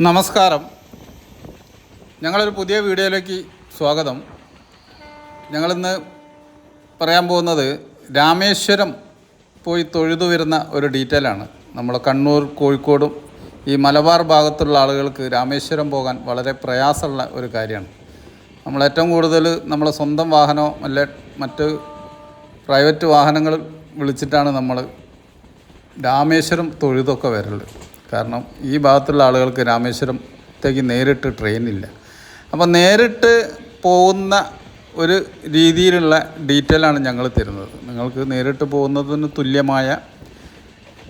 നമസ്കാരം. ഞങ്ങളൊരു പുതിയ വീഡിയോയിലേക്ക് സ്വാഗതം. ഞങ്ങളിന്ന് പറയാൻ പോകുന്നത് രാമേശ്വരം പോയി തൊഴുതു വരുന്ന ഒരു ഡീറ്റെയിലാണ് നമ്മൾ കണ്ണൂർ കോഴിക്കോടും ഈ മലബാർ ഭാഗത്തുള്ള ആളുകൾക്ക് രാമേശ്വരം പോകാൻ വളരെ പ്രയാസമുള്ള ഒരു കാര്യമാണ്. നമ്മൾ ഏറ്റവും കൂടുതൽ നമ്മളെ സ്വന്തം വാഹനമോ അല്ലെ മറ്റ് പ്രൈവറ്റ് വാഹനങ്ങൾ വിളിച്ചിട്ടാണ് നമ്മൾ രാമേശ്വരം തൊഴുതൊക്കെ വരൽ. കാരണം ഈ ഭാഗത്തുള്ള ആളുകൾക്ക് രാമേശ്വരത്തേക്ക് നേരിട്ട് ട്രെയിനില്ല അപ്പം നേരിട്ട് പോകുന്ന ഒരു രീതിയിലുള്ള ഡീറ്റെയിലാണ് ഞങ്ങൾ തരുന്നത്. നിങ്ങൾക്ക് നേരിട്ട് പോകുന്നതിന് തുല്യമായ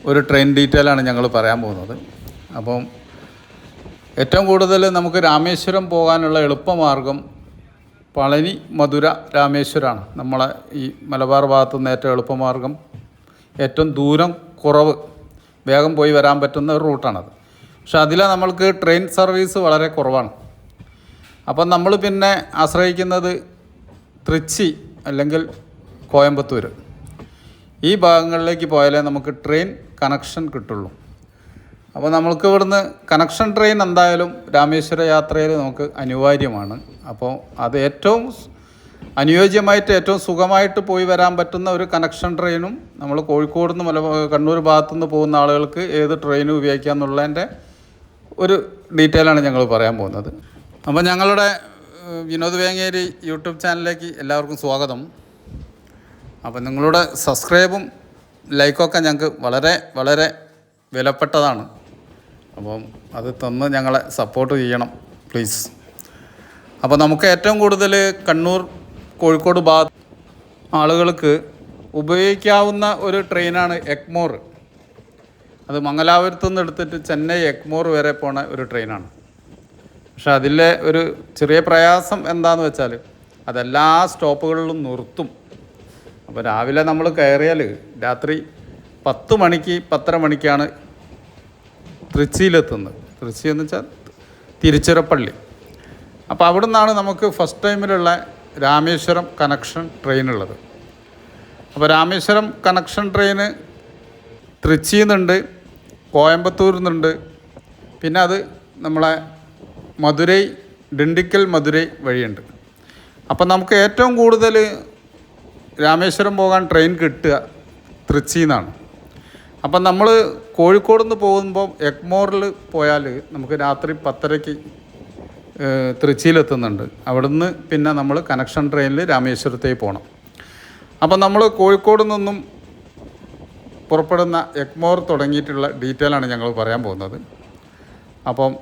ഒരു ട്രെയിൻ ഡീറ്റെയിലാണ് ഞങ്ങൾ പറയാൻ പോകുന്നത്. അപ്പം ഏറ്റവും കൂടുതൽ നമുക്ക് രാമേശ്വരം പോകാനുള്ള എളുപ്പമാർഗം പളനി മധുര രാമേശ്വരമാണ് നമ്മളെ ഈ മലബാർ ഭാഗത്തു നിന്ന് ഏറ്റവും എളുപ്പമാർഗം ഏറ്റവും ദൂരം കുറവ് വേഗം പോയി വരാൻ പറ്റുന്ന ഒരു റൂട്ടാണത്. പക്ഷെ അതിൽ നമ്മൾക്ക് ട്രെയിൻ സർവീസ് വളരെ കുറവാണ്. അപ്പം നമ്മൾ പിന്നെ ആശ്രയിക്കുന്നത് തൃച്ചി അല്ലെങ്കിൽ കോയമ്പത്തൂർ ഈ ഭാഗങ്ങളിലേക്ക് പോയാലേ നമുക്ക് ട്രെയിൻ കണക്ഷൻ കിട്ടുള്ളൂ. അപ്പോൾ നമ്മൾക്ക് ഇവിടുന്ന് കണക്ഷൻ ട്രെയിൻ എന്തായാലും രാമേശ്വര യാത്രയിൽ നമുക്ക് അനിവാര്യമാണ്. അപ്പോൾ അത് ഏറ്റവും അനുയോജ്യമായിട്ട് ഏറ്റവും സുഖമായിട്ട് പോയി വരാൻ പറ്റുന്ന ഒരു കണക്ഷൻ ട്രെയിനും നമ്മൾ കോഴിക്കോട് നിന്ന് മല കണ്ണൂർ ഭാഗത്തു നിന്ന് പോകുന്ന ആളുകൾക്ക് ഏത് ട്രെയിനും ഉപയോഗിക്കാം എന്നുള്ളതിന്റെ ഒരു ഡീറ്റെയിലാണ് ഞങ്ങൾ പറയാൻ പോകുന്നത്. അപ്പോൾ ഞങ്ങളുടെ വിനോദ് വേങ്ങേരി യൂട്യൂബ് ചാനലിലേക്ക് എല്ലാവർക്കും സ്വാഗതം. അപ്പോൾ നിങ്ങളുടെ സബ്സ്ക്രൈബും ലൈക്കൊക്കെ ഞങ്ങൾക്ക് വളരെ വളരെ വിലപ്പെട്ടതാണ്. അപ്പം അത് തന്ന് ഞങ്ങളെ സപ്പോർട്ട് ചെയ്യണം പ്ലീസ് അപ്പോൾ നമുക്ക് ഏറ്റവും കൂടുതൽ കണ്ണൂർ കോഴിക്കോട് ഭാഗത്ത് ആളുകൾക്ക് ഉപയോഗിക്കാവുന്ന ഒരു ട്രെയിനാണ് എക്മോർ. അത് മംഗലാപുരത്തു നിന്ന് എടുത്തിട്ട് ചെന്നൈ എക്മോർ വരെ പോണ ഒരു ട്രെയിനാണ്. പക്ഷെ അതിലെ ഒരു ചെറിയ പ്രയാസം എന്താണെന്ന് വെച്ചാൽ അതെല്ലാ സ്റ്റോപ്പുകളിലും നിർത്തും. അപ്പോൾ രാവിലെ നമ്മൾ കയറിയാൽ രാത്രി പത്ത് മണിക്ക് പത്തര മണിക്കാണ് തൃച്ചിയിലെത്തുന്നത് തൃച്ചി എന്ന് വെച്ചാൽ തിരുച്ചിറപ്പള്ളി. അപ്പോൾ അവിടുന്നാണ് നമുക്ക് ഫസ്റ്റ് ടൈമിലുള്ള രാമേശ്വരം കണക്ഷൻ ട്രെയിൻ ഉള്ളത് അപ്പോൾ രാമേശ്വരം കണക്ഷൻ ട്രെയിന് തൃച്ചിയിൽ നിന്നുണ്ട് കോയമ്പത്തൂരിൽ നിന്നുണ്ട്. പിന്നെ അത് നമ്മളെ മധുരൈ ഡിണ്ടിക്കൽ മധുരൈ വഴിയുണ്ട്. അപ്പം നമുക്ക് ഏറ്റവും കൂടുതൽ രാമേശ്വരം പോകാൻ ട്രെയിൻ കിട്ടുക തൃച്ചിയിൽ നിന്നാണ്. അപ്പം നമ്മൾ കോഴിക്കോട് നിന്ന് പോകുമ്പോൾ എഗ്മോറിൽ പോയാൽ നമുക്ക് രാത്രി പത്തരയ്ക്ക് ഏഹ്, തൃച്ചിയിലെത്തുന്നുണ്ട് അവിടുന്ന് പിന്നെ നമ്മൾ കണക്ഷൻ ട്രെയിനിൽ രാമേശ്വരത്തേക്ക് പോകണം അപ്പം നമ്മൾ കോഴിക്കോട് നിന്നും പുറപ്പെടുന്ന എക്മോർ തുടങ്ങിയിട്ടുള്ള ഡീറ്റെയിലാണ് ഞങ്ങൾ പറയാൻ പോകുന്നത്. അപ്പം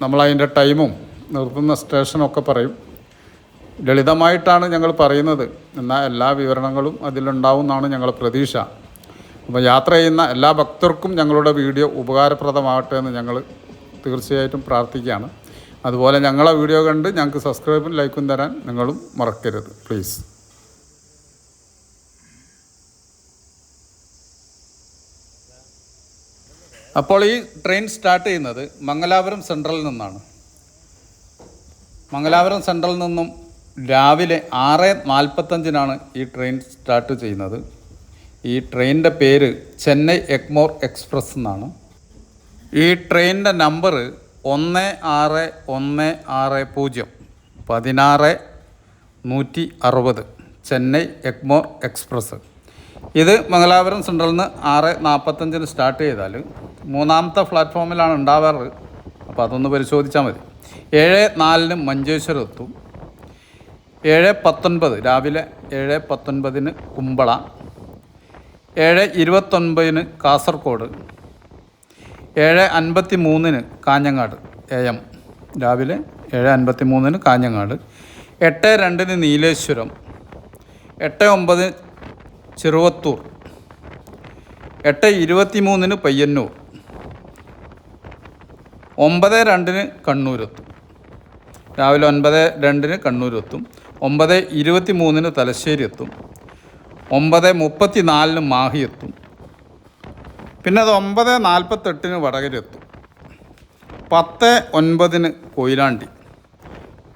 നമ്മൾ നമ്മളതിന്റെ ടൈമും നിർത്തുന്ന സ്റ്റേഷനൊക്കെ പറയും. ലളിതമായിട്ടാണ് ഞങ്ങൾ പറയുന്നത്. എന്നാൽ എല്ലാ വിവരണങ്ങളും അതിലുണ്ടാവും എന്നാണ് ഞങ്ങളുടെ പ്രതീക്ഷ. അപ്പോൾ യാത്ര ചെയ്യുന്ന എല്ലാ ഭക്തർക്കും ഞങ്ങളുടെ വീഡിയോ ഉപകാരപ്രദമാകട്ടെ എന്ന് ഞങ്ങൾ തീർച്ചയായിട്ടും പ്രാർത്ഥിക്കുകയാണ്. അതുപോലെ ഞങ്ങളെ വീഡിയോ കണ്ട് ഞങ്ങൾക്ക് സബ്സ്ക്രൈബും ലൈക്കും തരാൻ നിങ്ങളും മറക്കരുത്. പ്ലീസ് അപ്പോൾ ഈ ട്രെയിൻ സ്റ്റാർട്ട് ചെയ്യുന്നത് മംഗലാപുരം സെൻട്രലിൽ നിന്നാണ്. മംഗലാപുരം സെൻട്രലിൽ നിന്നും രാവിലെ ആറ് നാൽപ്പത്തഞ്ചിനാണ് ഈ ട്രെയിൻ സ്റ്റാർട്ട് ചെയ്യുന്നത്. ഈ ട്രെയിനിന്റെ പേര് ചെന്നൈ എഗ്മോർ എക്സ്പ്രസ് എന്നാണ്. ഈ ട്രെയിനിന്റെ നമ്പർ ഒന്ന് ആറ് ഒന്ന് ആറ് പൂജ്യം പതിനാറ് നൂറ്റി അറുപത് ചെന്നൈ എഗ്മോർ എക്സ്പ്രസ്. ഇത് മംഗലാപുരം സെൻട്രലിൽ നിന്ന് ആറ് നാൽപ്പത്തഞ്ചിന് സ്റ്റാർട്ട് ചെയ്താൽ മൂന്നാമത്തെ പ്ലാറ്റ്ഫോമിലാണ് ഉണ്ടാവാറ്. അപ്പോൾ അതൊന്ന് പരിശോധിച്ചാൽ മതി. ഏഴ് നാലിന് മഞ്ചേശ്വരം എത്തും. ഏഴ് പത്തൊൻപത് രാവിലെ ഏഴ് പത്തൊൻപതിന് കുമ്പള. ഏഴ് ഇരുപത്തൊൻപതിന് കാസർഗോഡ്. ഏഴ് അൻപത്തി മൂന്നിന് കാഞ്ഞങ്ങാട് എ എം. രാവിലെ ഏഴ് അൻപത്തി മൂന്നിന് കാഞ്ഞങ്ങാട് എട്ട് രണ്ടിന് നീലേശ്വരം എട്ട് ഒമ്പത് ചെറുവത്തൂർ എട്ട് ഇരുപത്തി മൂന്നിന് പയ്യന്നൂർ ഒമ്പത് രണ്ടിന് കണ്ണൂരെത്തും രാവിലെ ഒൻപത് രണ്ടിന് കണ്ണൂരെത്തും ഒമ്പത് ഇരുപത്തി മൂന്നിന് തലശ്ശേരി എത്തും ഒമ്പത് മുപ്പത്തി നാലിന് മാഹി എത്തും പിന്നെ അത് ഒമ്പത് നാൽപ്പത്തെട്ടിന് വടകരെത്തും പത്ത് ഒൻപതിന് കൊയിലാണ്ടി.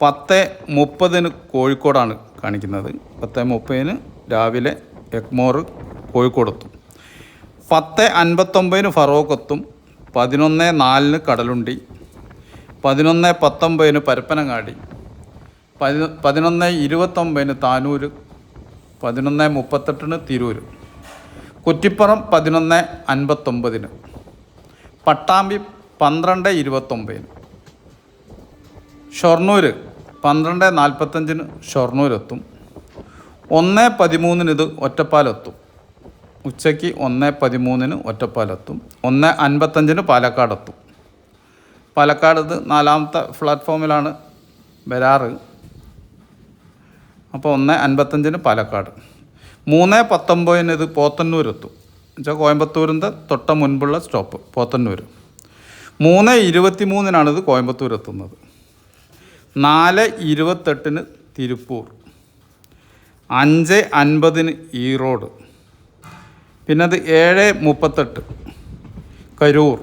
പത്ത് മുപ്പതിന് കോഴിക്കോടാണ് കാണിക്കുന്നത്. പത്ത് മുപ്പതിന് രാവിലെ എഗ്മോർ കോഴിക്കോടെത്തും. പത്ത് അൻപത്തൊമ്പതിന് ഫറോക്ക് എത്തും പതിനൊന്ന് നാലിന് കടലുണ്ടി. പതിനൊന്ന് പത്തൊമ്പതിന് പരപ്പനങ്ങാടി. പതി പതിനൊന്ന് ഇരുപത്തൊമ്പതിന് താനൂർ പതിനൊന്ന് മുപ്പത്തെട്ടിന് തിരൂർ കുറ്റിപ്പുറം പതിനൊന്ന് അൻപത്തൊമ്പതിന്. പട്ടാമ്പി പന്ത്രണ്ട് ഇരുപത്തൊമ്പതിന്. ഷൊർണൂർ പന്ത്രണ്ട് നാൽപ്പത്തഞ്ചിന് ഷൊർണൂരെത്തും. ഒന്ന് പതിമൂന്നിന് ഇത് ഒറ്റപ്പാലെത്തും. ഉച്ചയ്ക്ക് ഒന്ന് പതിമൂന്നിന് ഒറ്റപ്പാലെത്തും. ഒന്ന് അൻപത്തഞ്ചിന് പാലക്കാടെത്തും. പാലക്കാട് ഇത് നാലാമത്തെ പ്ലാറ്റ്ഫോമിലാണ് വരാറ്. അപ്പോൾ ഒന്ന് അൻപത്തഞ്ചിന് പാലക്കാട്. മൂന്ന് പത്തൊമ്പതിന് ഇത് പോത്തന്നൂർ പോത്തന്നൂരെത്തും. എന്നുവെച്ചാൽ കോയമ്പത്തൂരിന്റെ തൊട്ട മുൻപുള്ള സ്റ്റോപ്പ് പോത്തന്നൂർ മൂന്ന് ഇരുപത്തി മൂന്നിനാണ് ഇത് കോയമ്പത്തൂർ എത്തുന്നത് നാല് ഇരുപത്തെട്ടിന് തിരുപ്പൂർ. അഞ്ച് അൻപതിന് ഈറോഡ്. പിന്നെ അത് ഏഴ് മുപ്പത്തെട്ട് കരൂർ.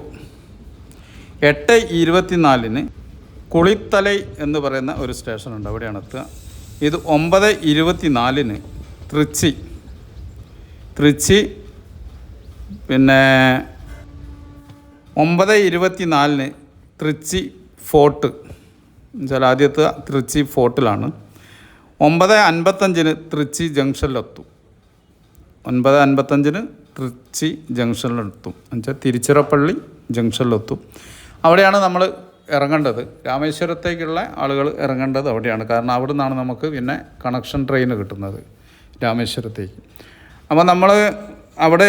എട്ട് ഇരുപത്തിനാലിന് കുളിത്തലൈ എന്ന് പറയുന്ന ഒരു സ്റ്റേഷനുണ്ട്. അവിടെയാണ് എത്തുക. ഇത് ഒമ്പത് ഇരുപത്തിനാലിന് തൃച്ചി തൃച്ചി പിന്നെ ഒമ്പത് ഇരുപത്തി നാലിന് തൃച്ചി ഫോർട്ട്. എന്നുവെച്ചാൽ ആദ്യത്തെ തൃച്ചി ഫോർട്ടിലാണ്. ഒമ്പത് അൻപത്തഞ്ചിന് തൃച്ചി ജംഗ്ഷനിലെത്തും. ഒൻപത് അൻപത്തഞ്ചിന് തൃച്ചി ജംഗ്ഷനിലെത്തും. എന്നുവെച്ചാൽ തിരുച്ചിറപ്പള്ളി ജംഗ്ഷനിലെത്തും. അവിടെയാണ് നമ്മൾ ഇറങ്ങേണ്ടത്. രാമേശ്വരത്തേക്കുള്ള ആളുകൾ ഇറങ്ങേണ്ടത് അവിടെയാണ്. കാരണം അവിടെ നിന്നാണ് നമുക്ക് പിന്നെ കണക്ഷൻ ട്രെയിൻ കിട്ടുന്നത് രാമേശ്വരത്തേക്ക്. അപ്പോൾ നമ്മൾ അവിടെ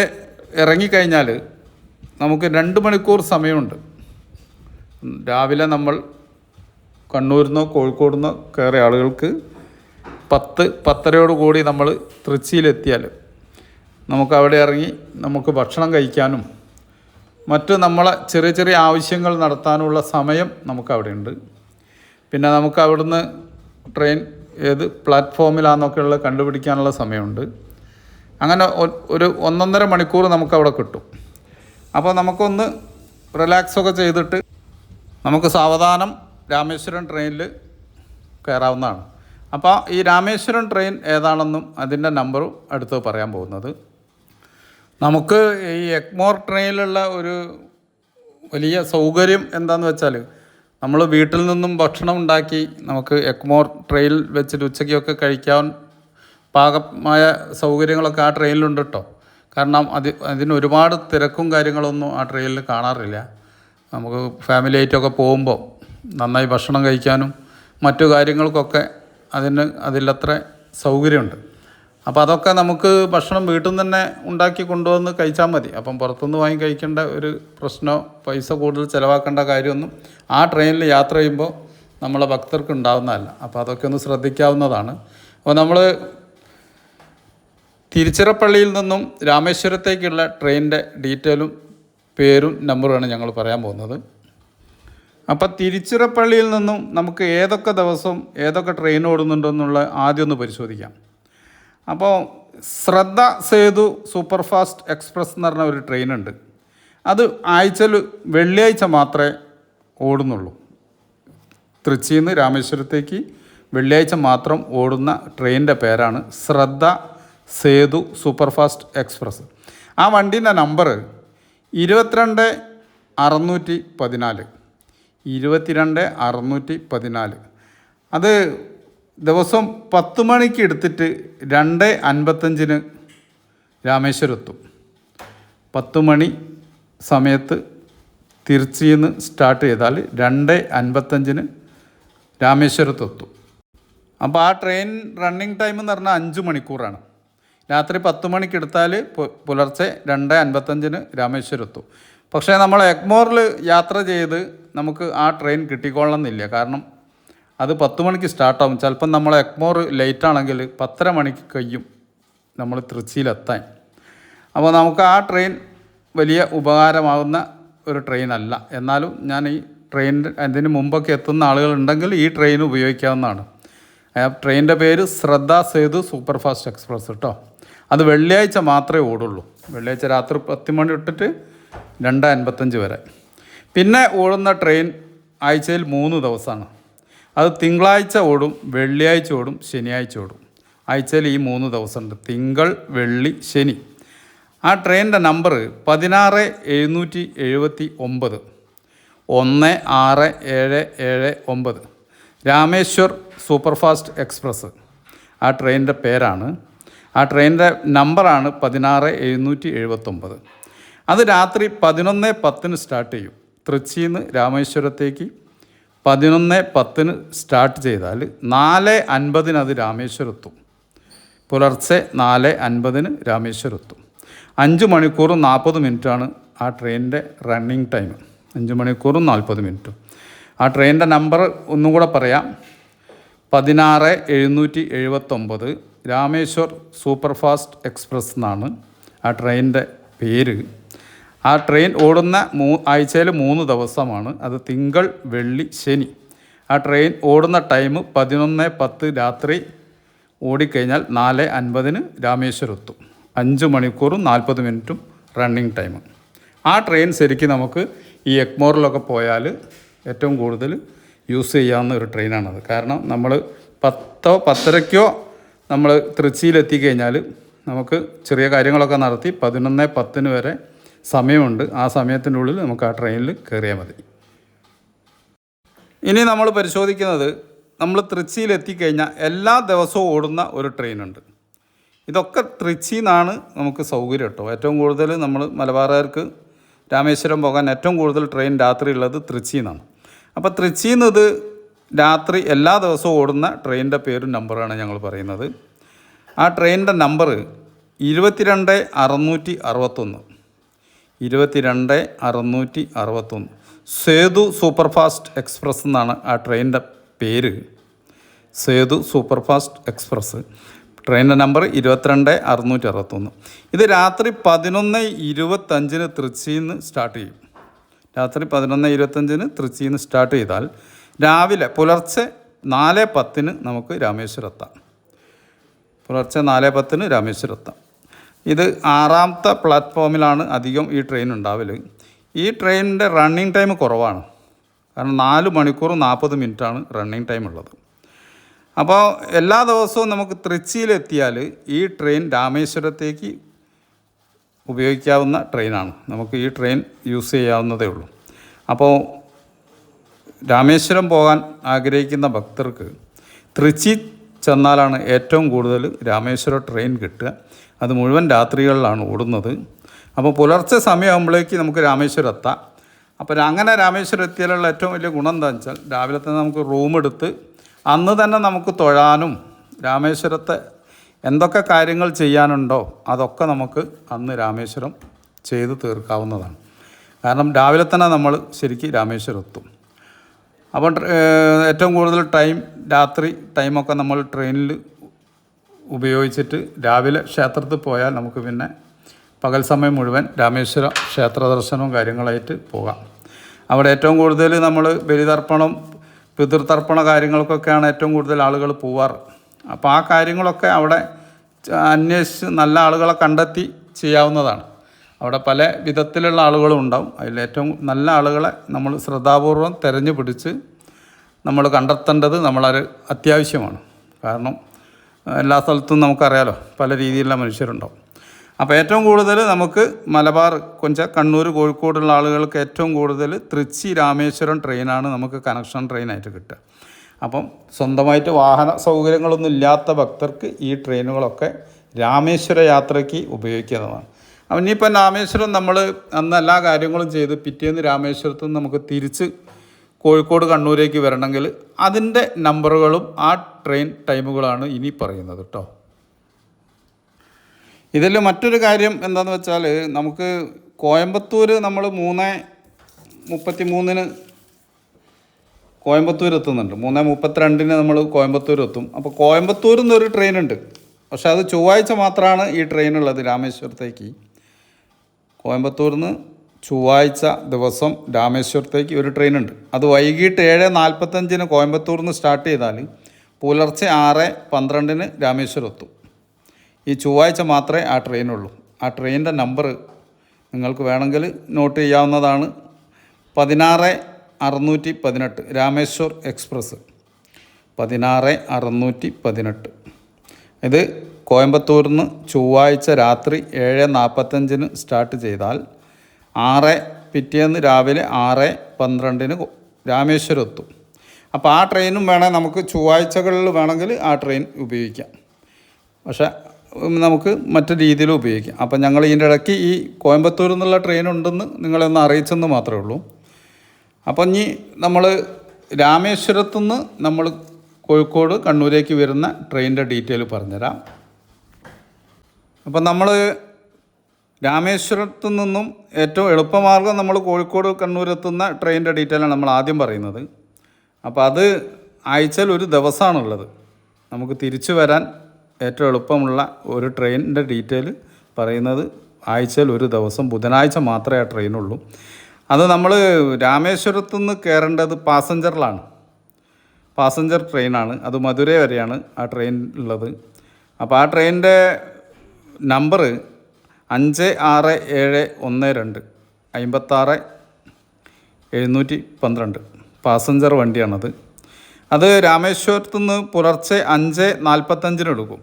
ഇറങ്ങിക്കഴിഞ്ഞാൽ നമുക്ക് രണ്ട് മണിക്കൂർ സമയമുണ്ട്. രാവിലെ നമ്മൾ കണ്ണൂരിൽ നിന്നോ കോഴിക്കോട് നിന്നോ കയറിയ ആളുകൾക്ക് പത്ത് പത്തരയോട് കൂടി നമ്മൾ തൃച്ചിയിലെത്തിയാൽ നമുക്ക് അവിടെ ഇറങ്ങി നമുക്ക് ഭക്ഷണം കഴിക്കാനും മറ്റു നമ്മളെ ചെറിയ ചെറിയ ആവശ്യങ്ങൾ നടത്താനുള്ള സമയം നമുക്ക് അവിടെ ഉണ്ട് പിന്നെ നമുക്ക് അവിടുന്ന് ട്രെയിൻ ഏത് പ്ലാറ്റ്ഫോമിലാണെന്നൊക്കെയുള്ള കണ്ടുപിടിക്കാനുള്ള സമയമുണ്ട്. അങ്ങനെ ഒരു ഒന്നൊന്നര മണിക്കൂർ നമുക്ക് അവിടെ കിട്ടും. അപ്പോൾ നമുക്കൊന്ന് റിലാക്സൊക്കെ ചെയ്തിട്ട് നമുക്ക് സാവധാനം രാമേശ്വരം ട്രെയിനിൽ കയറാവുന്നതാണ്. അപ്പോൾ ഈ രാമേശ്വരം ട്രെയിൻ ഏതാണെന്നും അതിന്റെ നമ്പറും അടുത്ത് പറയാൻ പോകുന്നത്. നമുക്ക് ഈ എക്മോർ ട്രെയിനിലുള്ള ഒരു വലിയ സൗകര്യം എന്താണെന്ന് വെച്ചാൽ നമ്മൾ വീട്ടിൽ നിന്നും ഭക്ഷണം ഉണ്ടാക്കി നമുക്ക് എക്മോർ ട്രെയിൽ വെച്ചിട്ട് ഉച്ചയ്ക്കൊക്കെ കഴിക്കാൻ പാകമായ സൗകര്യങ്ങളൊക്കെ ആ ട്രെയിനിലുണ്ട് കേട്ടോ കാരണം അത് അതിന് ഒരുപാട് തിരക്കും കാര്യങ്ങളൊന്നും ആ ട്രെയിനിൽ കാണാറില്ല. നമുക്ക് ഫാമിലി ആയിട്ടൊക്കെ പോകുമ്പോൾ നന്നായി ഭക്ഷണം കഴിക്കാനും മറ്റു കാര്യങ്ങൾക്കൊക്കെ അതിന് അതിലത്ര സൗകര്യമുണ്ട്. അപ്പോൾ അതൊക്കെ നമുക്ക് ഭക്ഷണം വീട്ടിൽ നിന്ന് തന്നെ ഉണ്ടാക്കി കൊണ്ടുവന്ന് കഴിച്ചാൽ മതി. അപ്പം പുറത്തുനിന്ന് വാങ്ങി കഴിക്കേണ്ട ഒരു പ്രശ്നമോ പൈസ കൂടുതൽ ചിലവാക്കേണ്ട കാര്യമൊന്നും ആ ട്രെയിനിൽ യാത്ര ചെയ്യുമ്പോൾ നമ്മളെ ഭക്തർക്ക് ഉണ്ടാവുന്നതല്ല. അപ്പോൾ അതൊക്കെ ഒന്ന് ശ്രദ്ധിക്കാവുന്നതാണ്. അപ്പോൾ നമ്മൾ തിരുച്ചിറപ്പള്ളിയിൽ നിന്നും രാമേശ്വരത്തേക്കുള്ള ട്രെയിനിന്റെ ഡീറ്റെയിലും പേരും നമ്പറുമാണ് ഞങ്ങൾ പറയാൻ പോകുന്നത്. അപ്പോൾ തിരുച്ചിറപ്പള്ളിയിൽ നിന്നും നമുക്ക് ഏതൊക്കെ ദിവസം ഏതൊക്കെ ട്രെയിൻ ഓടുന്നുണ്ടെന്നുള്ള ആദ്യം ഒന്ന് പരിശോധിക്കാം. അപ്പോൾ ശ്രദ്ധ സേതു സൂപ്പർ ഫാസ്റ്റ് എക്സ്പ്രസ് എന്ന് പറഞ്ഞ ഒരു ട്രെയിനുണ്ട്. അത് ആഴ്ചയിൽ വെള്ളിയാഴ്ച മാത്രമേ ഓടുന്നുള്ളൂ. തൃച്ചിയിൽ നിന്ന് രാമേശ്വരത്തേക്ക് വെള്ളിയാഴ്ച മാത്രം ഓടുന്ന ട്രെയിനിന്റെ പേരാണ് ശ്രദ്ധ സേതു സൂപ്പർഫാസ്റ്റ് എക്സ്പ്രസ്. ആ വണ്ടീന്റെ നമ്പർ ഇരുപത്തിരണ്ട് അറുന്നൂറ്റി പതിനാല്. ഇരുപത്തിരണ്ട് അറുന്നൂറ്റി പതിനാല്. അത് ദിവസം പത്ത് മണിക്ക് എടുത്തിട്ട് രണ്ട് അൻപത്തഞ്ചിന് രാമേശ്വരം എത്തും. പത്ത് മണി സമയത്ത് തിരുച്ചിയിൽ നിന്ന് സ്റ്റാർട്ട് ചെയ്താൽ രണ്ട് അൻപത്തഞ്ചിന് രാമേശ്വരത്തെത്തും. അപ്പോൾ ആ ട്രെയിൻ റണ്ണിങ് ടൈം എന്ന് പറഞ്ഞാൽ അഞ്ച് മണിക്കൂറാണ്. രാത്രി പത്ത് മണിക്ക് എടുത്താൽ പുലർച്ചെ രണ്ട് അൻപത്തഞ്ചിന് രാമേശ്വരം എത്തും. പക്ഷേ നമ്മൾ എഗ്മോറിൽ യാത്ര ചെയ്ത് നമുക്ക് ആ ട്രെയിൻ കിട്ടിക്കൊള്ളണമെന്നില്ല കാരണം അത് പത്ത് മണിക്ക് സ്റ്റാർട്ടാവും. ചിലപ്പം നമ്മൾ എഗ്മോർ ലേറ്റ് ആണെങ്കിൽ പത്തര മണിക്ക് കഴിയും നമ്മൾ തൃച്ചിയിലെത്താൻ അപ്പോൾ നമുക്ക് ആ ട്രെയിൻ വലിയ ഉപകാരമാകുന്ന ഒരു ട്രെയിൻ അല്ല എന്നാലും ഞാൻ ഈ ട്രെയിൻ അതിന് മുമ്പൊക്കെ എത്തുന്ന ആളുകളുണ്ടെങ്കിൽ ഈ ട്രെയിൻ ഉപയോഗിക്കാവുന്നതാണ്. ആ ട്രെയിനിന്റെ പേര് ശ്രദ്ധ സേതു സൂപ്പർ ഫാസ്റ്റ് എക്സ്പ്രസ് കേട്ടോ അത് വെള്ളിയാഴ്ച മാത്രമേ ഓടുള്ളൂ. വെള്ളിയാഴ്ച രാത്രി പത്ത് മണി തൊട്ടിട്ട് രണ്ട് അൻപത്തഞ്ച് വരെ. പിന്നെ ഓടുന്ന ട്രെയിൻ ആഴ്ചയിൽ മൂന്ന് ദിവസമാണ്. അത് തിങ്കളാഴ്ച ഓടും വെള്ളിയാഴ്ച ഓടും ശനിയാഴ്ച ഓടും. ആഴ്ചയിൽ ഈ മൂന്ന് ദിവസമുണ്ട്. തിങ്കൾ വെള്ളി ശനി. ആ ട്രെയിനിന്റെ നമ്പർ പതിനാറ് എഴുന്നൂറ്റി എഴുപത്തി ഒമ്പത് ഒന്ന് ആറ് ഏഴ് ഏഴ് ഒമ്പത്. Rameshwar superfast express. ആ ട്രെയിനിന്റെ പേരാണ് ആ ട്രെയിനിന്റെ നമ്പറാണ് പതിനാറ് എഴുന്നൂറ്റി എഴുപത്തൊമ്പത്. അത് രാത്രി പതിനൊന്ന് പത്തിന് സ്റ്റാർട്ട് ചെയ്യും. തൃച്ചിയിൽ നിന്ന് രാമേശ്വരത്തേക്ക് പതിനൊന്ന് പത്തിന് സ്റ്റാർട്ട് ചെയ്താൽ നാല് അൻപതിന് അത് രാമേശ്വരത്തും. പുലർച്ചെ നാല് അൻപതിന് രാമേശ്വരത്തും. അഞ്ച് മണിക്കൂറും നാൽപ്പത് മിനിറ്റാണ് ആ ട്രെയിനിന്റെ റണ്ണിങ് ടൈം. അഞ്ച് മണിക്കൂറും നാൽപ്പത് മിനിറ്റും. ആ ട്രെയിനിന്റെ നമ്പർ ഒന്നും കൂടെ പറയാം. പതിനാറ് എഴുന്നൂറ്റി എഴുപത്തൊമ്പത് രാമേശ്വർ സൂപ്പർഫാസ്റ്റ് എക്സ്പ്രസ് എന്നാണ് ആ ട്രെയിനിന്റെ പേര്. ആ ട്രെയിൻ ഓടുന്ന മൂ ആഴ്ചയിൽ മൂന്ന് ദിവസമാണ്. അത് തിങ്കൾ വെള്ളി ശനി. ആ ട്രെയിൻ ഓടുന്ന ടൈം പതിനൊന്ന് പത്ത് രാത്രി. ഓടിക്കഴിഞ്ഞാൽ നാല് അൻപതിന് രാമേശ്വരത്തും അഞ്ച് മണിക്കൂറും നാൽപ്പത് മിനിറ്റും റണ്ണിങ് ടൈം. ആ ട്രെയിൻ ശരിക്കും നമുക്ക് ഈ എക്മോറിലൊക്കെ പോയാൽ ഏറ്റവും കൂടുതൽ യൂസ് ചെയ്യാവുന്ന ഒരു ട്രെയിനാണത്. കാരണം നമ്മൾ പത്തോ പത്തരയ്ക്കോ നമ്മൾ തൃച്ചിയിലെത്തിക്കഴിഞ്ഞാൽ നമുക്ക് ചെറിയ കാര്യങ്ങളൊക്കെ നടത്തി പതിനൊന്ന് പത്തിന് വരെ സമയമുണ്ട്. ആ സമയത്തിനുള്ളിൽ നമുക്ക് ആ ട്രെയിനിൽ കയറിയാൽ മതി. ഇനി നമ്മൾ പരിശോധിക്കുന്നത് നമ്മൾ തൃച്ചിയിൽ എത്തിക്കഴിഞ്ഞാൽ എല്ലാ ദിവസവും ഓടുന്ന ഒരു ട്രെയിനുണ്ട് ഇതൊക്കെ തൃച്ചി നിന്നാണ് നമുക്ക് സൗകര്യം കേട്ടോ. ഏറ്റവും കൂടുതൽ നമ്മൾ മലബാറുകാർക്ക് രാമേശ്വരം പോകാൻ ഏറ്റവും കൂടുതൽ ട്രെയിൻ രാത്രി ഉള്ളത് തൃച്ചിയിൽ നിന്നാണ് അപ്പോൾ തൃച്ചിയിൽ നിന്ന് ഇത് രാത്രി എല്ലാ ദിവസവും ഓടുന്ന ട്രെയിനിന്റെ പേരും നമ്പറാണ് ഞങ്ങൾ പറയുന്നത്. ആ ട്രെയിനിന്റെ നമ്പർ ഇരുപത്തിരണ്ട് അറുന്നൂറ്റി അറുപത്തൊന്ന്. ഇരുപത്തിരണ്ട് അറുന്നൂറ്റി അറുപത്തൊന്ന്. സേതു സൂപ്പർഫാസ്റ്റ് എക്സ്പ്രസ് എന്നാണ് ആ ട്രെയിനിന്റെ പേര്. Sethu superfast express. ട്രെയിനിന്റെ നമ്പർ ഇരുപത്തിരണ്ട് അറുന്നൂറ്റി അറുപത്തൊന്ന്. ഇത് രാത്രി പതിനൊന്ന് ഇരുപത്തഞ്ചിന് തൃച്ചിയിൽ നിന്ന് സ്റ്റാർട്ട് ചെയ്യും. രാത്രി പതിനൊന്ന് ഇരുപത്തഞ്ചിന് തൃച്ചിയിൽ നിന്ന് സ്റ്റാർട്ട് ചെയ്താൽ രാവിലെ പുലർച്ചെ നാല് പത്തിന് നമുക്ക് രാമേശ്വരം എത്താം പുലർച്ചെ നാല് പത്തിന് രാമേശ്വരം എത്താം ഇത് ആറാമത്തെ പ്ലാറ്റ്ഫോമിലാണ് അധികം ഈ ട്രെയിൻ ഉണ്ടാവൽ ഈ ട്രെയിനിന്റെ റണ്ണിങ് ടൈം കുറവാണ്. കാരണം നാല് മണിക്കൂർ നാൽപ്പത് മിനിറ്റാണ് റണ്ണിങ് ടൈം ഉള്ളത്. അപ്പോൾ എല്ലാ ദിവസവും നമുക്ക് തൃച്ചിയിലെത്തിയാൽ ഈ ട്രെയിൻ രാമേശ്വരത്തേക്ക് ഉപയോഗിക്കാവുന്ന ട്രെയിനാണ് നമുക്ക് ഈ ട്രെയിൻ യൂസ് ചെയ്യാവുന്നതേ ഉള്ളൂ. അപ്പോൾ രാമേശ്വരം പോകാൻ ആഗ്രഹിക്കുന്ന ഭക്തർക്ക് തൃച്ചി ചെന്നാലാണ് ഏറ്റവും കൂടുതൽ രാമേശ്വരം ട്രെയിൻ കിട്ടുക. അത് മുഴുവൻ രാത്രികളിലാണ് ഓടുന്നത്. അപ്പോൾ പുലർച്ചെ സമയമാകുമ്പോഴേക്ക് നമുക്ക് രാമേശ്വരം എത്താം. അപ്പോൾ അങ്ങനെ രാമേശ്വരം എത്തിയാലുള്ള ഏറ്റവും വലിയ ഗുണം എന്താണെന്ന് വെച്ചാൽ രാവിലെ തന്നെ നമുക്ക് റൂം എടുത്ത് അന്ന് തന്നെ നമുക്ക് തൊഴാനും രാമേശ്വരത്തെ എന്തൊക്കെ കാര്യങ്ങൾ ചെയ്യാനുണ്ടോ അതൊക്കെ നമുക്ക് അന്ന് രാമേശ്വരം ചെയ്ത് തീർക്കാവുന്നതാണ്. കാരണം രാവിലെ തന്നെ നമ്മൾ ശരിക്കും രാമേശ്വരം എത്തും. അപ്പം ഏറ്റവും കൂടുതൽ ടൈം രാത്രി ടൈമൊക്കെ നമ്മൾ ട്രെയിനിൽ ഉപയോഗിച്ചിട്ട് രാവിലെ ക്ഷേത്രത്തിൽ പോയാൽ നമുക്ക് പിന്നെ പകൽ സമയം മുഴുവൻ രാമേശ്വര ക്ഷേത്ര ദർശനവും കാര്യങ്ങളായിട്ട് പോകാം. അവിടെ ഏറ്റവും കൂടുതൽ നമ്മൾ ബലിതർപ്പണം പിതൃതർപ്പണ കാര്യങ്ങൾക്കൊക്കെയാണ് ഏറ്റവും കൂടുതൽ ആളുകൾ പോവാറ്. അപ്പോൾ ആ കാര്യങ്ങളൊക്കെ അവിടെ അന്വേഷിച്ച് നല്ല ആളുകളെ കണ്ടെത്തി ചെയ്യാവുന്നതാണ്. അവിടെ പല വിധത്തിലുള്ള ആളുകളും ഉണ്ടാവും. അതിൽ ഏറ്റവും നല്ല ആളുകളെ നമ്മൾ ശ്രദ്ധാപൂർവം തിരഞ്ഞു പിടിച്ച് നമ്മൾ കണ്ടെത്തേണ്ടത് നമ്മളൊരു അത്യാവശ്യമാണ്. കാരണം എല്ലാ സ്ഥലത്തും നമുക്കറിയാലോ പല രീതിയിലുള്ള മനുഷ്യരുണ്ടാവും. അപ്പോൾ ഏറ്റവും കൂടുതൽ നമുക്ക് മലബാർ കൊഞ്ച കണ്ണൂർ കോഴിക്കോടുള്ള ആളുകൾക്ക് ഏറ്റവും കൂടുതൽ തൃച്ചി രാമേശ്വരം ട്രെയിനാണ് നമുക്ക് കണക്ഷൻ ട്രെയിനായിട്ട് കിട്ടുക. അപ്പം സ്വന്തമായിട്ട് വാഹന സൗകര്യങ്ങളൊന്നും ഇല്ലാത്ത ഭക്തർക്ക് ഈ ട്രെയിനുകളൊക്കെ രാമേശ്വര യാത്രയ്ക്ക് ഉപയോഗിക്കുന്നതാണ് അപ്പം ഇനിയിപ്പം രാമേശ്വരം നമ്മൾ അന്ന് എല്ലാ കാര്യങ്ങളും ചെയ്ത് പിറ്റേന്ന് രാമേശ്വരത്ത് നിന്ന് നമുക്ക് തിരിച്ച് കോഴിക്കോട് കണ്ണൂരേക്ക് വരണമെങ്കിൽ അതിന്റെ നമ്പറുകളും ആ ട്രെയിൻ ടൈമുകളാണ് ഇനി പറയുന്നത് കേട്ടോ. ഇതിൽ മറ്റൊരു കാര്യം എന്താണെന്ന് വെച്ചാൽ നമുക്ക് കോയമ്പത്തൂർ നമ്മൾ മൂന്ന് മുപ്പത്തി മൂന്നിന് കോയമ്പത്തൂർ എത്തുന്നുണ്ട്. മൂന്ന് മുപ്പത്തിരണ്ടിന് നമ്മൾ കോയമ്പത്തൂർ എത്തും. അപ്പോൾ കോയമ്പത്തൂരിൽ നിന്നൊരു ട്രെയിനുണ്ട്. പക്ഷെ അത് ചൊവ്വാഴ്ച മാത്രമാണ് ഈ ട്രെയിനുള്ളത് രാമേശ്വരത്തേക്ക്. കോയമ്പത്തൂരിൽ നിന്ന് ചൊവ്വാഴ്ച ദിവസം രാമേശ്വരത്തേക്ക് ഒരു ട്രെയിൻ ഉണ്ട് അത് വൈകിട്ട് ഏഴ് നാൽപ്പത്തഞ്ചിന് കോയമ്പത്തൂരിൽ നിന്ന് സ്റ്റാർട്ട് ചെയ്താൽ പുലർച്ചെ ആറ് പന്ത്രണ്ടിന് രാമേശ്വരം എത്തും. ഈ ചൊവ്വാഴ്ച മാത്രമേ ആ ട്രെയിനുള്ളൂ. ആ ട്രെയിനിന്റെ നമ്പർ നിങ്ങൾക്ക് വേണമെങ്കിൽ നോട്ട് ചെയ്യാവുന്നതാണ്. പതിനാറ് അറുന്നൂറ്റി പതിനെട്ട് രാമേശ്വർ എക്സ്പ്രസ്. പതിനാറ് അറുന്നൂറ്റി പതിനെട്ട്. ഇത് കോയമ്പത്തൂരിൽ ചൊവ്വാഴ്ച രാത്രി ഏഴ് നാൽപ്പത്തഞ്ചിന് സ്റ്റാർട്ട് ചെയ്താൽ ആറ് പിറ്റേന്ന് രാവിലെ ആറ് പന്ത്രണ്ടിന് രാമേശ്വരം എത്തും. അപ്പോൾ ആ ട്രെയിനും വേണേൽ നമുക്ക് ചൊവ്വാഴ്ചകളിൽ വേണമെങ്കിൽ ആ ട്രെയിൻ ഉപയോഗിക്കാം. പക്ഷേ നമുക്ക് മറ്റു രീതിയിൽ ഉപയോഗിക്കാം. അപ്പം ഞങ്ങൾ ഇതിന്റെ ഇടയ്ക്ക് ഈ കോയമ്പത്തൂരിൽ നിന്നുള്ള ട്രെയിൻ ഉണ്ടെന്ന് നിങ്ങളെ ഒന്ന് അറിയിച്ചെന്ന് മാത്രമേ ഉള്ളൂ. അപ്പം ഇനി നമ്മൾ രാമേശ്വരത്തു നിന്ന് നമ്മൾ കോഴിക്കോട് കണ്ണൂരേക്ക് വരുന്ന ട്രെയിനിന്റെ ഡീറ്റെയിൽ പറഞ്ഞുതരാം. അപ്പം നമ്മൾ രാമേശ്വരത്തു നിന്നും ഏറ്റവും എളുപ്പമാർഗം നമ്മൾ കോഴിക്കോട് കണ്ണൂർ എത്തുന്ന ട്രെയിനിന്റെ ഡീറ്റെയിലാണ് നമ്മൾ ആദ്യം പറയുന്നത്. അപ്പോൾ അത് ആഴ്ചയിൽ ഒരു ദിവസമാണുള്ളത്. നമുക്ക് തിരിച്ചു വരാൻ ഏറ്റവും എളുപ്പമുള്ള ഒരു ട്രെയിനിന്റെ ഡീറ്റെയിൽ പറയുന്നത് ആഴ്ചയിൽ ഒരു ദിവസം ബുധനാഴ്ച മാത്രമേ ആ ട്രെയിനുള്ളൂ. അത് നമ്മൾ രാമേശ്വരത്തു നിന്ന് കയറേണ്ടത് പാസഞ്ചറിലാണ്. പാസഞ്ചർ ട്രെയിനാണ്. അത് മധുരൈ വരെയാണ് ആ ട്രെയിൻ ഉള്ളത്. അപ്പോൾ ആ ട്രെയിനിന്റെ നമ്പർ അഞ്ച് ആറ് ഏഴ് ഒന്ന് രണ്ട് അമ്പത്താറ് എഴുന്നൂറ്റി പന്ത്രണ്ട്. പാസഞ്ചർ വണ്ടിയാണത്. അത് രാമേശ്വരത്തു നിന്ന് പുലർച്ചെ അഞ്ച് നാൽപ്പത്തഞ്ചിന് എടുക്കും.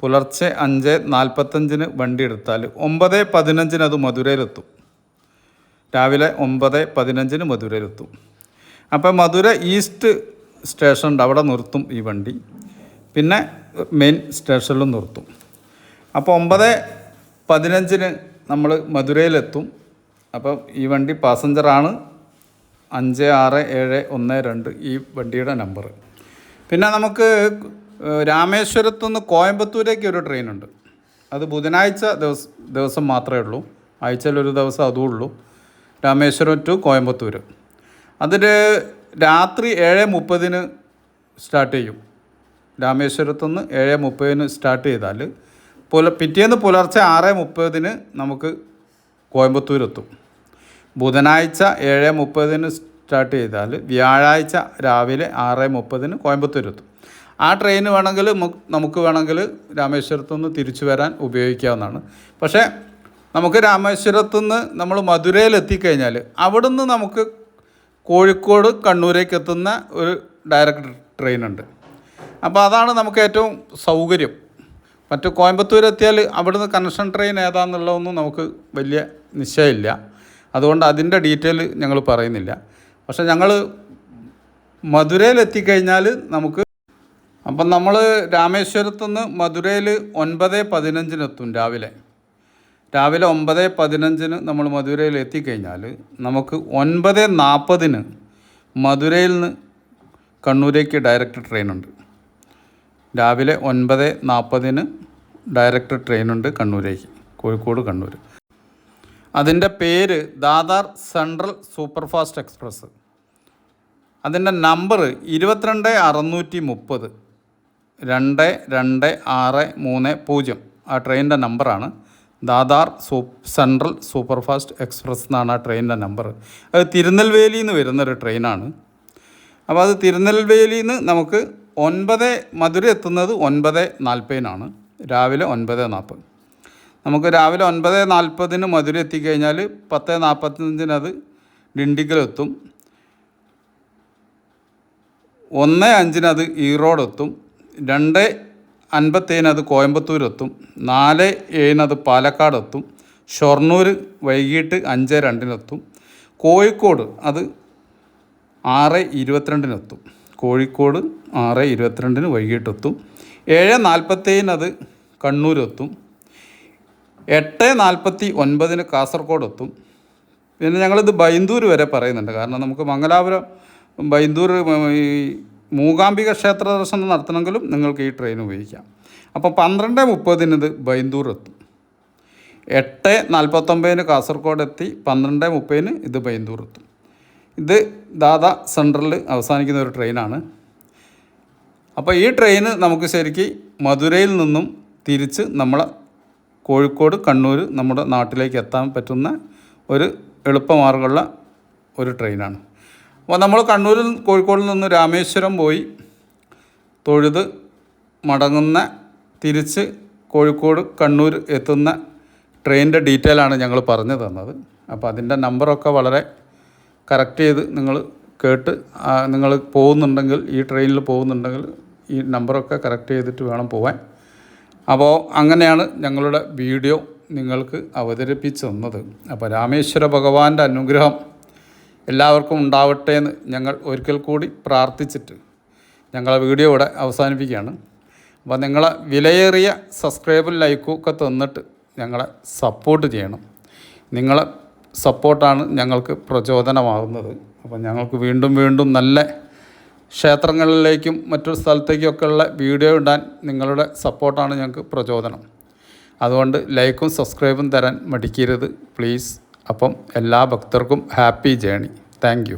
പുലർച്ചെ അഞ്ച് നാൽപ്പത്തഞ്ചിന് വണ്ടി എടുത്താൽ ഒമ്പത് പതിനഞ്ചിന് അത് മധുരയിലെത്തും. രാവിലെ ഒമ്പത് പതിനഞ്ചിന് മധുരയിലെത്തും. അപ്പോൾ മധുര ഈസ്റ്റ് സ്റ്റേഷനുണ്ട് അവിടെ നിർത്തും ഈ വണ്ടി. പിന്നെ മെയിൻ സ്റ്റേഷനിലും നിർത്തും. അപ്പോൾ ഒമ്പത് പതിനഞ്ചിന് നമ്മൾ മധുരയിലെത്തും. അപ്പം ഈ വണ്ടി പാസഞ്ചറാണ്. അഞ്ച് ആറ് ഏഴ് ഒന്ന് രണ്ട് ഈ വണ്ടിയുടെ നമ്പർ പിന്നെ നമുക്ക് രാമേശ്വരത്തു നിന്ന് കോയമ്പത്തൂരേക്ക് ഒരു ട്രെയിനുണ്ട്. അത് ബുധനാഴ്ച ദിവസം ദിവസം മാത്രമേ ഉള്ളൂ. ആഴ്ചയിൽ ഒരു ദിവസം അതും ഉള്ളൂ. രാമേശ്വരം ടു കോയമ്പത്തൂർ അതിൽ രാത്രി ഏഴ് മുപ്പതിന് സ്റ്റാർട്ട് ചെയ്യും. രാമേശ്വരത്തു നിന്ന് ഏഴ് മുപ്പതിന് സ്റ്റാർട്ട് ചെയ്താൽ പുല പിറ്റേന്ന് പുലർച്ചെ ആറ് മുപ്പതിന് നമുക്ക് കോയമ്പത്തൂരെത്തും. ബുധനാഴ്ച ഏഴ് മുപ്പതിന് സ്റ്റാർട്ട് ചെയ്താൽ വ്യാഴാഴ്ച രാവിലെ ആറ് മുപ്പതിന് കോയമ്പത്തൂരെത്തും. ആ ട്രെയിൻ വേണമെങ്കിൽ നമുക്ക് വേണമെങ്കിൽ രാമേശ്വരത്തു നിന്ന് തിരിച്ചു വരാൻ ഉപയോഗിക്കാവുന്നതാണ്. പക്ഷേ നമുക്ക് രാമേശ്വരത്തു നിന്ന് നമ്മൾ മധുരയിൽ എത്തിക്കഴിഞ്ഞാൽ അവിടുന്ന് നമുക്ക് കോഴിക്കോട് കണ്ണൂരേക്ക് എത്തുന്ന ഒരു ഡയറക്റ്റ് ട്രെയിനുണ്ട് അപ്പോൾ അതാണ് നമുക്ക് ഏറ്റവും സൗകര്യം. മറ്റു കോയമ്പത്തൂർ എത്തിയാൽ അവിടുന്ന് കണക്ഷൻ ട്രെയിൻ ഏതാണെന്നുള്ളതൊന്നും നമുക്ക് വലിയ നിശ്ചയമില്ല. അതുകൊണ്ട് അതിന്റെ ഡീറ്റെയിൽ ഞങ്ങൾ പറയുന്നില്ല. പക്ഷേ ഞങ്ങൾ മധുരയിൽ എത്തിക്കഴിഞ്ഞാൽ നമുക്ക് അപ്പം നമ്മൾ രാമേശ്വരത്തു നിന്ന് മധുരയിൽ ഒൻപത് പതിനഞ്ചിനെത്തും രാവിലെ. രാവിലെ ഒമ്പത് പതിനഞ്ചിന് നമ്മൾ മധുരയിൽ എത്തിക്കഴിഞ്ഞാൽ നമുക്ക് ഒൻപത് നാൽപ്പതിന് മധുരയിൽ നിന്ന് കണ്ണൂരേക്ക് ഡയറക്റ്റ് ട്രെയിനുണ്ട് രാവിലെ ഒൻപത് നാൽപ്പതിന് ഡയറക്റ്റ് ട്രെയിനുണ്ട് കണ്ണൂരേക്ക് കോഴിക്കോട് കണ്ണൂർ അതിന്റെ പേര് ദാദാർ സെൻട്രൽ സൂപ്പർഫാസ്റ്റ് എക്സ്പ്രസ് അതിന്റെ നമ്പർ ഇരുപത്തിരണ്ട് അറുന്നൂറ്റി മുപ്പത് രണ്ട് രണ്ട് ആറ് മൂന്ന് പൂജ്യം. ആ ട്രെയിനിന്റെ നമ്പറാണ് ദാദാർ സൂ സെൻട്രൽ സൂപ്പർഫാസ്റ്റ് എക്സ്പ്രസ് എന്നാണ് ആ ട്രെയിനിന്റെ നമ്പർ. അത് തിരുനെൽവേലിയിൽ നിന്ന് വരുന്നൊരു ട്രെയിനാണ്. അപ്പോൾ അത് തിരുനെൽവേലിയിൽ നിന്ന് നമുക്ക് ഒൻപത് മധുര എത്തുന്നത് ഒൻപത് നാൽപ്പതിനാണ്. രാവിലെ ഒൻപത് നാൽപ്പത്. നമുക്ക് രാവിലെ ഒൻപത് നാൽപ്പതിന് മധുര എത്തിക്കഴിഞ്ഞാൽ പത്ത് നാൽപ്പത്തഞ്ചിനത് അത് ഡിണ്ടിഗലെത്തും ഒന്ന് അഞ്ചിനത് അത് ഈറോഡ് എത്തും. രണ്ട് അൻപത്തേനത് എത്തും. നാല് ഏഴിനത് അത് പാലക്കാട് എത്തും. ഷൊർണൂർ വൈകിട്ട് അഞ്ച് രണ്ടിനെത്തും കോഴിക്കോട് അത് ആറ് ഇരുപത്തിരണ്ടിനെത്തും കോഴിക്കോട് ആറ് ഇരുപത്തിരണ്ടിന് വൈകിട്ടെത്തും. ഏഴ് നാൽപ്പത്തേഴിന് അത് കണ്ണൂരെത്തും. എട്ട് നാൽപ്പത്തി ഒൻപതിന് കാസർഗോഡ് എത്തും പിന്നെ ഞങ്ങളിത് ബൈന്ദൂർ വരെ പറയുന്നുണ്ട്. കാരണം നമുക്ക് മംഗലാപുരം ബൈന്ദൂർ ഈ മൂകാംബിക ക്ഷേത്ര ദർശനം നടത്തണമെങ്കിലും നിങ്ങൾക്ക് ഈ ട്രെയിൻ ഉപയോഗിക്കാം. അപ്പോൾ പന്ത്രണ്ട് മുപ്പതിന് ഇത് ബൈന്ദൂർ എത്തും എട്ട് നാൽപ്പത്തൊമ്പതിന് കാസർഗോഡ് എത്തി പന്ത്രണ്ട് മുപ്പതിന് ഇത് ബൈന്ദൂർ എത്തും ഇത് ദാദ സെൻട്രലിൽ അവസാനിക്കുന്ന ഒരു ട്രെയിനാണ്. അപ്പോൾ ഈ ട്രെയിന് നമുക്ക് ശരിക്ക് മധുരയിൽ നിന്നും തിരിച്ച് നമ്മളെ കോഴിക്കോട് കണ്ണൂർ നമ്മുടെ നാട്ടിലേക്ക് എത്താൻ പറ്റുന്ന ഒരു എളുപ്പമാർഗമുള്ള ഒരു ട്രെയിനാണ്. അപ്പോൾ നമ്മൾ കണ്ണൂരിൽ കോഴിക്കോടിൽ നിന്ന് രാമേശ്വരം പോയി തൊഴുത് മടങ്ങുന്ന തിരിച്ച് കോഴിക്കോട് കണ്ണൂർ എത്തുന്ന ട്രെയിനിന്റെ ഡീറ്റെയിലാണ് ഞങ്ങൾ പറഞ്ഞു തന്നത്. അപ്പോൾ അതിന്റെ നമ്പറൊക്കെ വളരെ കറക്റ്റ് ചെയ്ത് നിങ്ങൾ കേട്ട് നിങ്ങൾ പോകുന്നുണ്ടെങ്കിൽ ഈ ട്രെയിനിൽ പോകുന്നുണ്ടെങ്കിൽ ഈ നമ്പറൊക്കെ കറക്റ്റ് ചെയ്തിട്ട് വേണം പോവാൻ. അപ്പോൾ അങ്ങനെയാണ് ഞങ്ങളുടെ വീഡിയോ നിങ്ങൾക്ക് അവതരിപ്പിച്ചു തന്നത് അപ്പോൾ രാമേശ്വര ഭഗവാന്റെ അനുഗ്രഹം എല്ലാവർക്കും ഉണ്ടാവട്ടെ എന്ന് ഞങ്ങൾ ഒരിക്കൽ കൂടി പ്രാർത്ഥിച്ചിട്ട് ഞങ്ങളെ വീഡിയോ ഇവിടെ അവസാനിപ്പിക്കുകയാണ്. അപ്പോൾ നിങ്ങളെ വിലയേറിയ സബ്സ്ക്രൈബും ലൈക്കും ഒക്കെ തന്നിട്ട് ഞങ്ങളെ സപ്പോർട്ട് ചെയ്യണം. നിങ്ങളെ സപ്പോർട്ടാണ് ഞങ്ങൾക്ക് പ്രചോദനമാകുന്നത്. അപ്പം ഞങ്ങൾക്ക് വീണ്ടും വീണ്ടും നല്ല ക്ഷേത്രങ്ങളിലേക്കും മറ്റൊരു സ്ഥലത്തേക്കൊക്കെയുള്ള വീഡിയോ ഇടാൻ നിങ്ങളുടെ സപ്പോർട്ടാണ് ഞങ്ങൾക്ക് പ്രചോദനം. അതുകൊണ്ട് ലൈക്കും സബ്സ്ക്രൈബും തരാൻ മടിക്കരുത്. പ്ലീസ്. അപ്പം എല്ലാ ഭക്തർക്കും ഹാപ്പി ജേണി. താങ്ക്